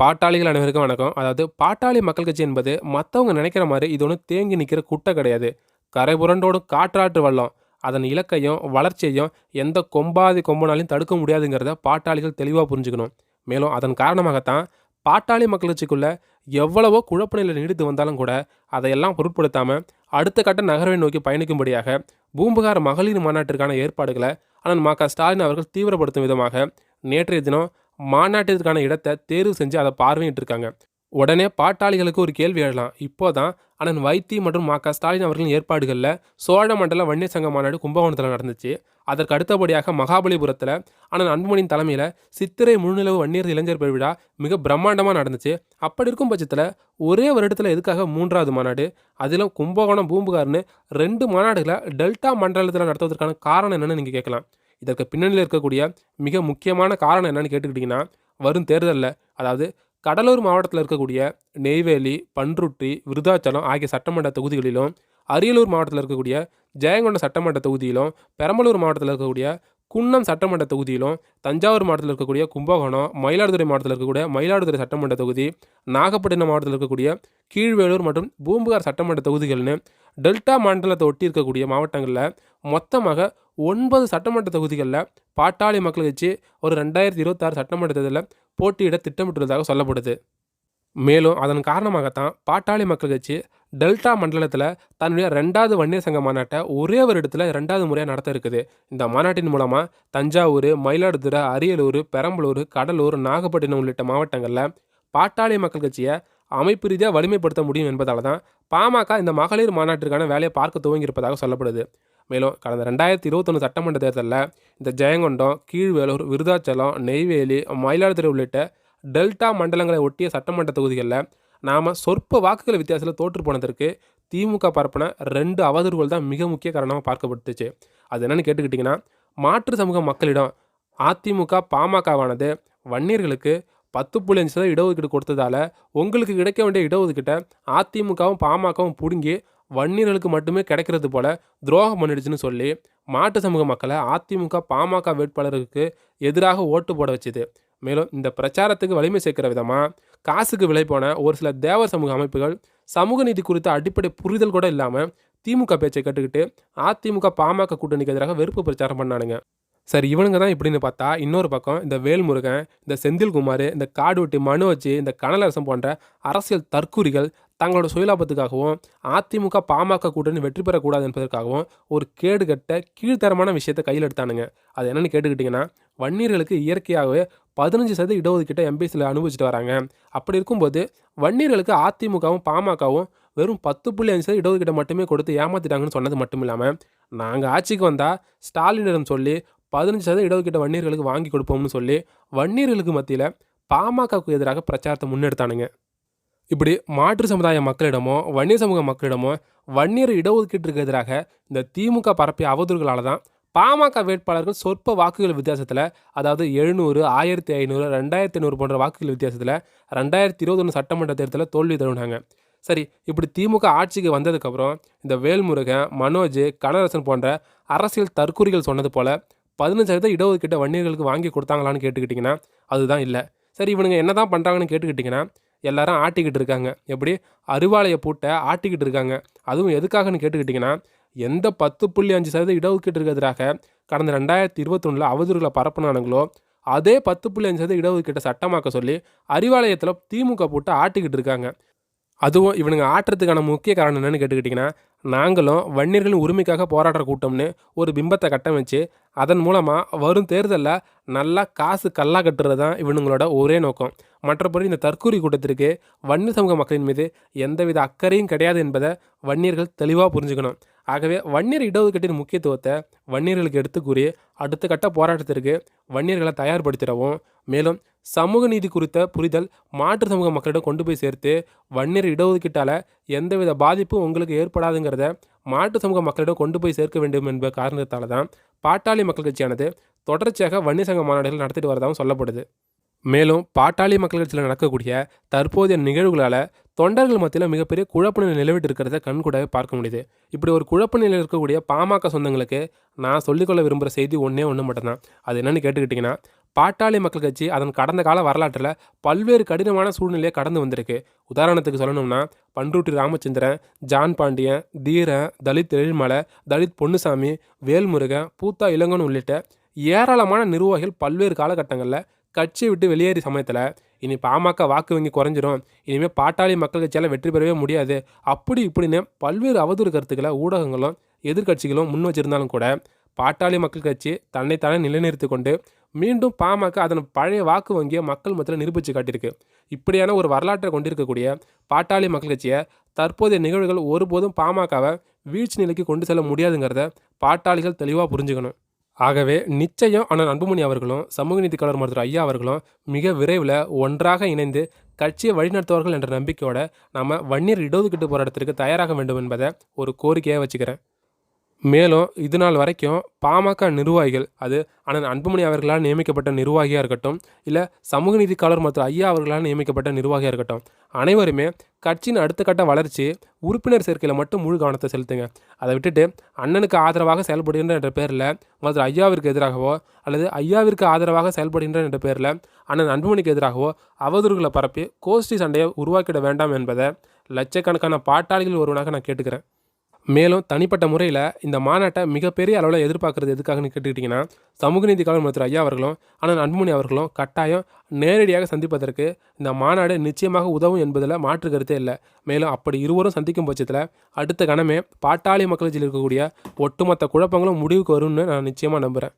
பாட்டாளிகள் அனைவருக்கும் வணக்கம். அதாவது பாட்டாளி மக்கள் கட்சி என்பது மற்றவங்க நினைக்கிற மாதிரி இது ஒன்றும் தேங்கி நிற்கிற குட்டை கிடையாது. கரை புரண்டோடும் காற்றாற்று வள்ளம். அதன் இலக்கையும் வளர்ச்சியையும் எந்த கொம்பாதி கொம்பனாலையும் தடுக்க முடியாதுங்கிறத பாட்டாளிகள் தெளிவாக புரிஞ்சுக்கணும். மேலும் அதன் காரணமாகத்தான் பாட்டாளி மக்கள் கட்சிக்குள்ளே எவ்வளவோ குழப்ப நிலை நீடித்து வந்தாலும் கூட அதையெல்லாம் பொருட்படுத்தாமல் அடுத்த கட்ட நகர்வை நோக்கி பயணிக்கும்படியாக பூம்புகார் மகளிர் மாநாட்டிற்கான ஏற்பாடுகளை அண்ணன் மக்கா க ஸ்டாலின் அவர்கள் தீவிரப்படுத்தும் விதமாக நேற்றைய தினம் மாநாட்டிற்கான இடத்தை தேர்வு செஞ்சு அதை பார்வையிட்டு இருக்காங்க உடனே பாட்டாளிகளுக்கு ஒரு கேள்வி எழலாம். இப்போதான் அண்ணன் வைத்தி மற்றும் மா க. ஸ்டாலின் அவர்களின் ஏற்பாடுகளில் சோழ மண்டல வன்னிய சங்க மாநாடு கும்பகோணத்தில் நடந்துச்சு. அதற்கு அடுத்தபடியாக மகாபலிபுரத்தில் அண்ணன் அன்புமணியின் தலைமையில் சித்திரை முழுநிலவு வன்னியர் இளைஞர் பெருவிழா மிக பிரம்மாண்டமாக நடந்துச்சு. அப்படி இருக்கும் பட்சத்தில் ஒரே வருடத்தில் எதுக்காக மூன்றாவது மாநாடு? அதிலும் கும்பகோணம் பூம்புகார்னு ரெண்டு மாநாடுகளை டெல்டா மண்டலத்தில் நடத்துவதற்கான காரணம் என்னென்னு நீங்கள் கேட்கலாம். இதற்கு பின்னணியில் இருக்கக்கூடிய மிக முக்கியமான காரணம் என்னன்னு கேட்டுக்கிட்டிங்கன்னா வரும் தேர்தலில் அதாவது கடலூர் மாவட்டத்தில் இருக்கக்கூடிய நெய்வேலி பன்ருட்டி விருதாச்சலம் ஆகிய சட்டமன்ற தொகுதிகளிலும் அரியலூர் மாவட்டத்தில் இருக்கக்கூடிய ஜெயங்கொண்ட சட்டமன்ற தொகுதியிலும் பெரம்பலூர் மாவட்டத்தில் இருக்கக்கூடிய குன்னம் சட்டமன்ற தொகுதியிலும் தஞ்சாவூர் மாவட்டத்தில் இருக்கக்கூடிய கும்பகோணம் மயிலாடுதுறை மாவட்டத்தில் இருக்கக்கூடிய மயிலாடுதுறை சட்டமன்ற தொகுதி நாகப்பட்டினம் மாவட்டத்தில் இருக்கக்கூடிய கீழ்வேலூர் மற்றும் பூம்புகார் சட்டமன்ற தொகுதிகள்னு டெல்டா மண்டலத்தை ஒட்டி இருக்கக்கூடிய மாவட்டங்களில் மொத்தமாக ஒன்பது சட்டமன்ற தொகுதிகளில் பாட்டாளி மக்கள் கட்சி ஒரு ரெண்டாயிரத்தி இருபத்தாறு சட்டமன்ற தேர்தலில் போட்டியிட திட்டமிட்டுள்ளதாக சொல்லப்படுது. மேலும் அதன் காரணமாகத்தான் பாட்டாளி மக்கள் கட்சி டெல்டா மண்டலத்தில் தன்னுடைய ரெண்டாவது வன்னியர் சங்க மாநாட்டை ஒரே ஒரு இடத்துல ரெண்டாவது முறையாக நடத்த இருக்குது. இந்த மாநாட்டின் மூலமாக தஞ்சாவூர் மயிலாடுதுறை அரியலூர் பெரம்பலூர் கடலூர் நாகப்பட்டினம் உள்ளிட்ட மாவட்டங்களில் பாட்டாளி மக்கள் கட்சியை அமைப்பு ரீதியாக வலிமைப்படுத்த முடியும் என்பதால் தான் பாமக இந்த மகளிர் மாநாட்டிற்கான வேலையை பார்க்க துவங்கியிருப்பதாக சொல்லப்படுது. மேலும் கடந்த ரெண்டாயிரத்தி இருபத்தொன்று சட்டமன்ற தேர்தலில் இந்த ஜெயங்கொண்டம் கீழ்வேலூர் விருதாச்சலம் நெய்வேலி மயிலாடுதுறை உள்ளிட்ட டெல்டா மண்டலங்களை ஒட்டிய சட்டமன்ற தொகுதிகளில் நாம் சொற்ப வாக்குகள் வித்தியாசத்தில் தோற்று போனதற்கு திமுக பரப்பின ரெண்டு அவதூறுகள் தான் மிக முக்கிய காரணமாக பார்க்கப்பட்டுச்சு அது என்னென்னு கேட்டுக்கிட்டிங்கன்னா மாற்று சமூக மக்களிடம் அதிமுக பாமகவானது வன்னியர்களுக்கு பத்து புள்ளி அஞ்சு சதவீதம் இடஒதுக்கீடு கொடுத்ததால உங்களுக்கு கிடைக்க வேண்டிய இடஒதுக்கீட்டை அதிமுகவும் பாமகவும் பிடுங்கி வன்னியர்களுக்கு மட்டுமே கிடைக்கிறது போல துரோகம் பண்ணிடுச்சுன்னு சொல்லி மாட்டு சமூக மக்களை அதிமுக பாமக வேட்பாளருக்கு எதிராக ஓட்டு போட வச்சுது. மேலும் இந்த பிரச்சாரத்துக்கு வலிமை சேர்க்கிற விதமாக காசுக்கு விலை போன ஒரு சில தேவர் சமூக அமைப்புகள் சமூக நீதி குறித்த அடிப்படை புரிதல் கூட இல்லாமல் திமுக பேச்சை கட்டுக்கிட்டு அதிமுக பாமக கூட்டணிக்கு எதிராக வெறுப்பு பிரச்சாரம் பண்ணானுங்க. சரி இவனுங்க தான் இப்படின்னு பார்த்தா இன்னொரு பக்கம் இந்த வேல்முருகன் இந்த செந்தில்குமார் இந்த காடுவெட்டி மனோஜ் இந்த கனலரசம் போன்ற அரசியல் தற்கூரிகள் தங்களோட சுயலாபத்துக்காகவும் அதிமுக பாமக கூட்டணி வெற்றி பெறக்கூடாது என்பதற்காகவும் ஒரு கேடுகட்ட கீழ்த்தரமான விஷயத்தை கையில் எடுத்தானுங்க. அது என்னென்னு கேட்டுக்கிட்டிங்கன்னா வன்னியர்களுக்கு இயற்கையாகவே பதினஞ்சு சதவீத இடஒதுக்கீட்டை எம்பிசியில் அனுபவிச்சுட்டு வராங்க. அப்படி இருக்கும்போது வன்னியர்களுக்கு அதிமுகவும் பாமகவும் வெறும் பத்து புள்ளி அஞ்சு சதவீத இடஒதுக்கீட்டை மட்டுமே கொடுத்து ஏமாத்திட்டாங்கன்னு சொன்னது மட்டும் இல்லாமல் நாங்கள் ஆட்சிக்கு வந்தால் ஸ்டாலினிடம் சொல்லி பதினஞ்சு சதவீத இடஒதுக்கீட்டை வன்னியர்களுக்கு வாங்கி கொடுப்போம்னு சொல்லி வன்னியர்களுக்கு மத்தியில் பாமகவுக்கு எதிராக பிரச்சாரத்தை முன்னெடுத்தானுங்க. இப்படி மாற்று சமுதாய மக்களிடமோ வன்னியர் சமூக மக்களிடமோ வன்னியர் இடஒதுக்கீட்டிற்கு எதிராக இந்த திமுக பரப்பிய அவதூறுகளால் தான் பாமக வேட்பாளர்கள் சொற்ப வாக்குகள் வித்தியாசத்தில் அதாவது எழுநூறு ஆயிரத்தி ஐநூறு ரெண்டாயிரத்தி ஐநூறு போன்ற வாக்குகள் வித்தியாசத்தில் ரெண்டாயிரத்தி இருபத்தொன்று சட்டமன்ற தேர்தலில் தோல்வி தழுவினாங்க. சரி இப்படி திமுக ஆட்சிக்கு வந்ததுக்கப்புறம் இந்த வேல்முருகன் மனோஜ் கனரசன் போன்ற அரசியல் தற்கூறிகள் சொன்னது போல் பதினஞ்சு சதவீத இடஒதுக்கீட்டை வன்னியர்களுக்கு வாங்கி கொடுத்தாங்களான்னு கேட்டுக்கிட்டிங்கன்னா அதுதான் இல்லை. சரி இவனுங்க என்ன தான் பண்ணுறாங்கன்னு கேட்டுக்கிட்டிங்கன்னா எல்லாரும் ஆட்டிக்கிட்டு இருக்காங்க. எப்படி? அருவாளையை பூட்டை ஆட்டிக்கிட்டு இருக்காங்க. அதுவும் எதுக்காகன்னு கேட்டுக்கிட்டிங்கன்னா எந்த பத்து புள்ளி அஞ்சு சதவீத இடஒதுக்கீட்டுக்கு எதிராக கடந்த ரெண்டாயிரத்தி இருபத்தொன்னில் அவதூறுகளை பரப்புனானுங்களோ அதே பத்து புள்ளி அஞ்சு சதவீத இடஒதுக்கீட்டை சட்டமாக்க சொல்லி அறிவாலயத்தில் திமுக போட்டு ஆட்டிக்கிட்டு இருக்காங்க. அதுவும் இவனுங்க ஆட்டுறதுக்கான முக்கிய காரணம் என்னென்னு கேட்டுக்கிட்டிங்கன்னா நாங்களும் வன்னியர்களின் உரிமைக்காக போராடுற கூட்டம்னு ஒரு பிம்பத்தை கட்டமைச்சு அதன் மூலமாக வரும் தேர்தலில் நல்லா காசு கல்லா கட்டுறது தான் இவனுங்களோட ஒரே நோக்கம். மற்றபடி இந்த தற்கூரி கூட்டத்திற்கு வன்னியர் சமூக மக்களின் மீது எந்தவித அக்கறையும் கிடையாது என்பதை வன்னியர்கள் தெளிவாக புரிஞ்சுக்கணும். ஆகவே வன்னியர் இடஒதுக்கீட்டின் முக்கியத்துவத்தை வன்னியர்களுக்கு எடுத்து கூறி அடுத்த கட்ட போராட்டத்திற்கு வன்னியர்களை தயார்படுத்திடவும். மேலும் சமூக நீதி குறித்த புரிதல் மாற்று சமூக மக்களிடம் கொண்டு போய் சேர்த்து வன்னியர் இடஒதுக்கீட்டால் எந்தவித பாதிப்பும் உங்களுக்கு ஏற்படாதுங்கிறத மாற்று சமூக மக்களிடம் கொண்டு போய் சேர்க்க வேண்டும் என்ப காரணத்தால் தான் பாட்டாளி மக்கள் கட்சியானது தொடர்ச்சியாக வன்னிய சங்க மாநாடுகள் நடத்திட்டு வரதாகவும் சொல்லப்படுது. மேலும் பாட்டாளி மக்கள் கட்சியில் நடக்கக்கூடிய தற்போதைய நிகழ்வுகளால் தொண்டர்கள் மத்தியில் மிகப்பெரிய குழப்ப நிலை நிலவிட்டு இருக்கிறத கண்கூடாக பார்க்க முடியுது. இப்படி ஒரு குழப்ப நிலையில் இருக்கக்கூடிய பாமக சொந்தங்களுக்கு நான் சொல்லிக்கொள்ள விரும்புகிற செய்தி ஒன்றே ஒன்று மட்டும்தான். அது என்னென்னு கேட்டுக்கிட்டிங்கன்னா பாட்டாளி மக்கள் கட்சி அதன் கடந்த கால வரலாற்றில் பல்வேறு கடினமான சூழ்நிலையை கடந்து வந்திருக்கு. உதாரணத்துக்கு சொல்லணும்னா பண்ருட்டி ராமச்சந்திரன் ஜான் பாண்டியன் தீரன் தலித் எழில்மலை தலித் பொன்னுசாமி வேல்முருகன் பூத்தா இளங்கன் உள்ளிட்ட ஏராளமான நிர்வாகிகள் பல்வேறு காலகட்டங்களில் கட்சியை விட்டு வெளியேறிய சமயத்தில் இனி பாமக வாக்கு வங்கி குறைஞ்சிரும் இனிமேல் பாட்டாளி மக்கள் கட்சியால் வெற்றி பெறவே முடியாது. அப்படி இப்படின்னு பல்வேறு அவதூறு கருத்துக்களை ஊடகங்களும் எதிர்க்கட்சிகளும் முன் வச்சிருந்தாலும் கூட பாட்டாளி மக்கள் கட்சி தன்னைத்தானே நிலைநிறுத்தி கொண்டு மீண்டும் பாமக அதன் பழைய வாக்கு வங்கியை மக்கள் மத்தியில் நிரூபித்து காட்டியிருக்கு. இப்படியான ஒரு வரலாற்றை கொண்டிருக்கக்கூடிய பாட்டாளி மக்கள் கட்சியை தற்போதைய நிகழ்வுகள் ஒருபோதும் பாமகவை வீழ்ச்சி நிலைக்கு கொண்டு செல்ல முடியாதுங்கிறத பாட்டாளிகள் தெளிவாக புரிஞ்சுக்கணும். ஆகவே நிச்சயம் அண்ணன் அன்புமணி அவர்களும் சமூக நீதிக்காளர் மருத்துவர் ஐயா அவர்களும் மிக விரைவில் ஒன்றாக இணைந்து கட்சியை வழிநடத்துவார்கள் என்ற நம்பிக்கையோட நம்ம வன்னியர் இடஒதுக்கீட்டு போராட்டத்திற்கு தயாராக வேண்டும் என்பதை ஒரு கோரிக்கையாக வச்சுக்கிறேன். மேலும் இது நாள் வரைக்கும் பாமக நிர்வாகிகள் அது அண்ணன் அன்புமணி அவர்களால் நியமிக்கப்பட்ட நிர்வாகியாக இருக்கட்டும் இல்லை சமூக நீதிக்காளர் மற்றும் ஐயா அவர்களால் நியமிக்கப்பட்ட நிர்வாகியாக இருக்கட்டும் அனைவருமே கட்சியின் அடுத்த கட்ட வளர்ச்சி உறுப்பினர் சேர்க்கையில் மட்டும் முழு கவனத்தை செலுத்துங்க. அதை விட்டுட்டு அண்ணனுக்கு ஆதரவாக செயல்படுகின்ற என்ற பேரில் மற்றும் ஐயாவிற்கு எதிராகவோ அல்லது ஐயாவிற்கு ஆதரவாக செயல்படுகின்ற என்ற பேரில் அண்ணன் அன்புமணிக்கு எதிராகவோ அவதூறுகளை பரப்பி கோஷ்டி சண்டையை உருவாக்கிட வேண்டாம் என்பதை லட்சக்கணக்கான பாட்டாளிகள் ஒருவனாக நான் கேட்டுக்கிறேன். மேலும் தனிப்பட்ட முறையில் இந்த மாநாட்டை மிகப்பெரிய அளவில் எதிர்பார்க்குறது எதுக்காகன்னு கேட்டுக்கிட்டிங்கன்னா சமூக நீதி காவல் மருத்துவர் ஐயா அவர்களும் ஆனால் அன்புமணி அவர்களும் கட்டாயம் நேரடியாக சந்திப்பதற்கு இந்த மாநாடு நிச்சயமாக உதவும் என்பதில் மாற்று கருத்தே இல்லை. மேலும் அப்படி இருவரும் சந்திக்கும் பட்சத்தில் அடுத்த கணமே பாட்டாளி மக்கள் இருக்கக்கூடிய ஒட்டுமொத்த குழப்பங்களும் முடிவுக்கு வரும்னு நான் நிச்சயமாக நம்புகிறேன்